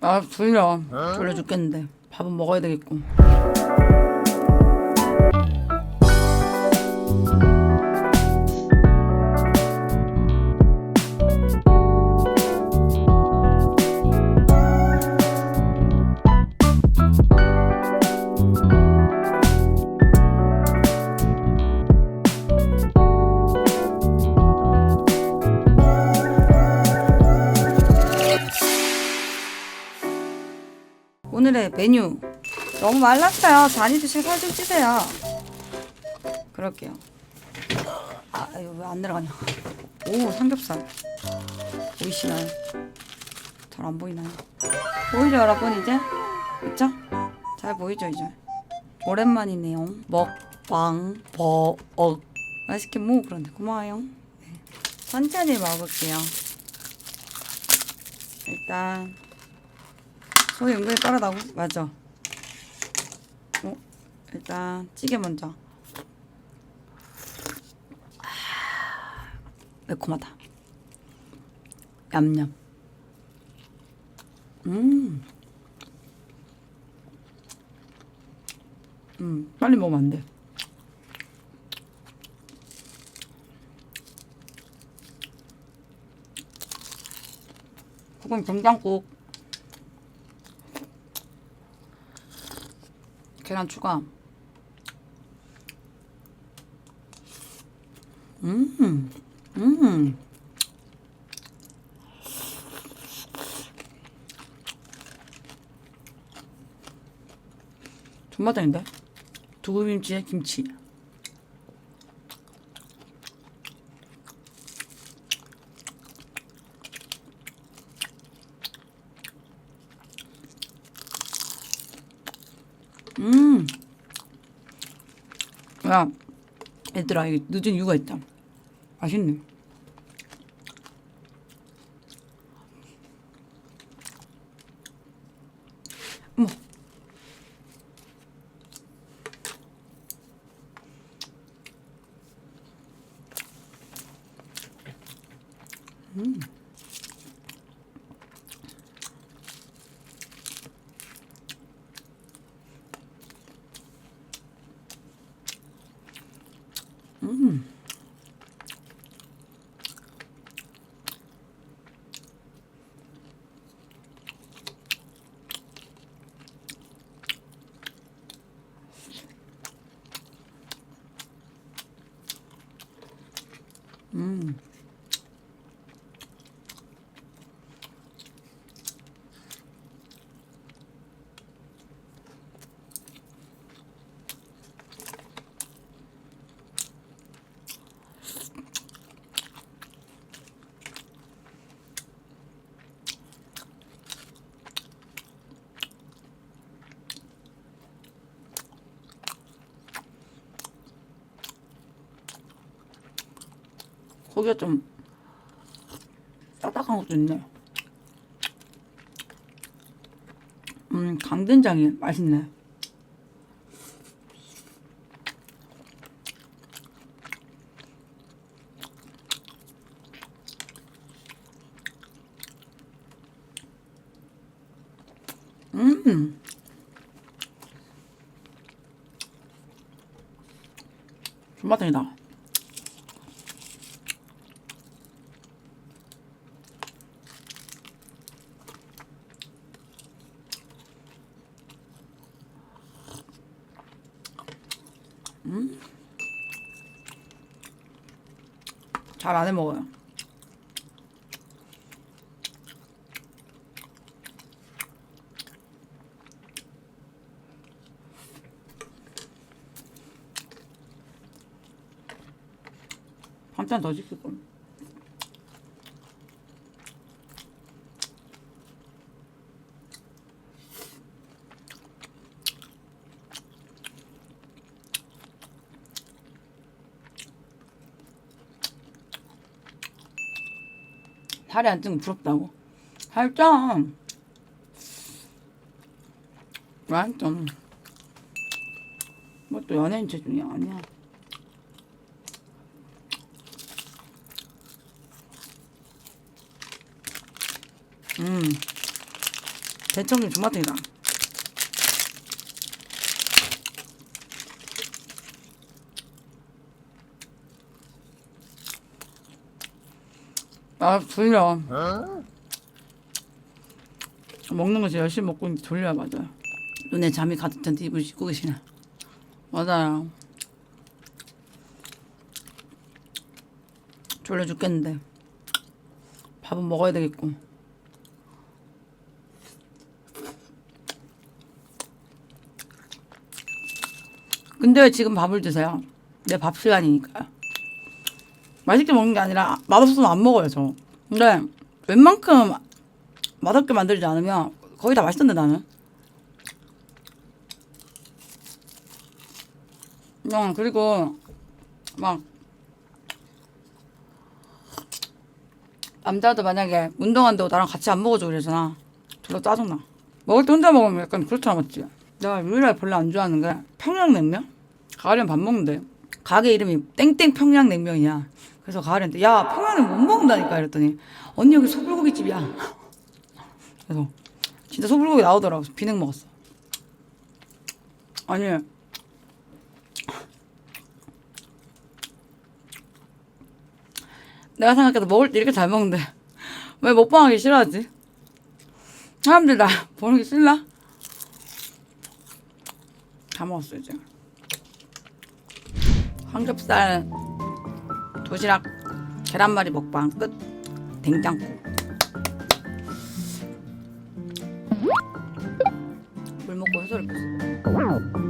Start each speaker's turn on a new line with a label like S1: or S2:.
S1: 아 졸려. 졸려 죽겠는데. 밥은 먹어야 되겠고 오늘의 메뉴 너무 말랐어요 많이 드시고 살 좀 찌세요 그럴게요 아 이거 왜안 내려가냐 오 삼겹살 보이시나요? 잘 안 보이나요? 보이죠 여러분 이제? 그쵸? 잘 보이죠 이제? 오랜만이네요 먹방 버억 맛있게 먹 그런데 고마워요 네. 천천히 먹을게요 일단 손이 은근히 빠르다고? 맞아. 어? 일단 찌개 먼저. 아, 매콤하다. 얌얌. 음. 음, 빨리 먹으면 안 돼. 그건 된장국. 계란 추가. 음, 음. 존맛짱인데? 두부김치에 김치. 음. 야, 얘들아, 이게 늦은 이유가 있다. 맛있네. 어머. 고기가 좀 딱딱한 것도 있네. 음, 강된장이 맛있네. 음. 존맛탱이다. 잘 안 해 먹어요. 반찬 더 시킬 걸. 살이 안 찌면 부럽다고. 살짝. 완전. 뭐또 연예인 체중이 아니야. 음. 대청김 존맛탱이다 아 졸려. 먹는 거 진짜 열심히 먹고 있는데 졸려 맞아요. 눈에 잠이 가득 찬 이불 씻고 계시네. 맞아요. 졸려 죽겠는데. 밥은 먹어야 되겠고. 근데 왜 지금 밥을 드세요? 내 밥 시간이니까요 맛있게 먹는 게 아니라 맛없으면 안 먹어요 저. 근데 웬만큼 맛없게 만들지 않으면 거의 다 맛있던데 나는. 어, 그리고 막 남자도 만약에 운동한다고 나랑 같이 안 먹어줘 그러잖아. 졸라 짜증나. 먹을 때 혼자 먹으면 약간 그렇잖아 맞지? 내가 유일하게 별로 안 좋아하는 게 평양냉면? 가을엔 밥 먹는데 가게 이름이 땡땡 평양냉면이야. 그래서 가을한테 야 평양냉면 못 먹는다니까 이랬더니 언니 여기 소불고기 집이야. 그래서 진짜 소불고기 나오더라고. 비냉 먹었어. 아니 내가 생각해도 먹을 때 이렇게 잘 먹는데 왜 먹방하기 싫어하지? 사람들 나 보는 게 싫나? 다 먹었어 이제 삼겹살 도시락 계란말이 먹방 끝. 된장국 물 먹고 해소를 뺐어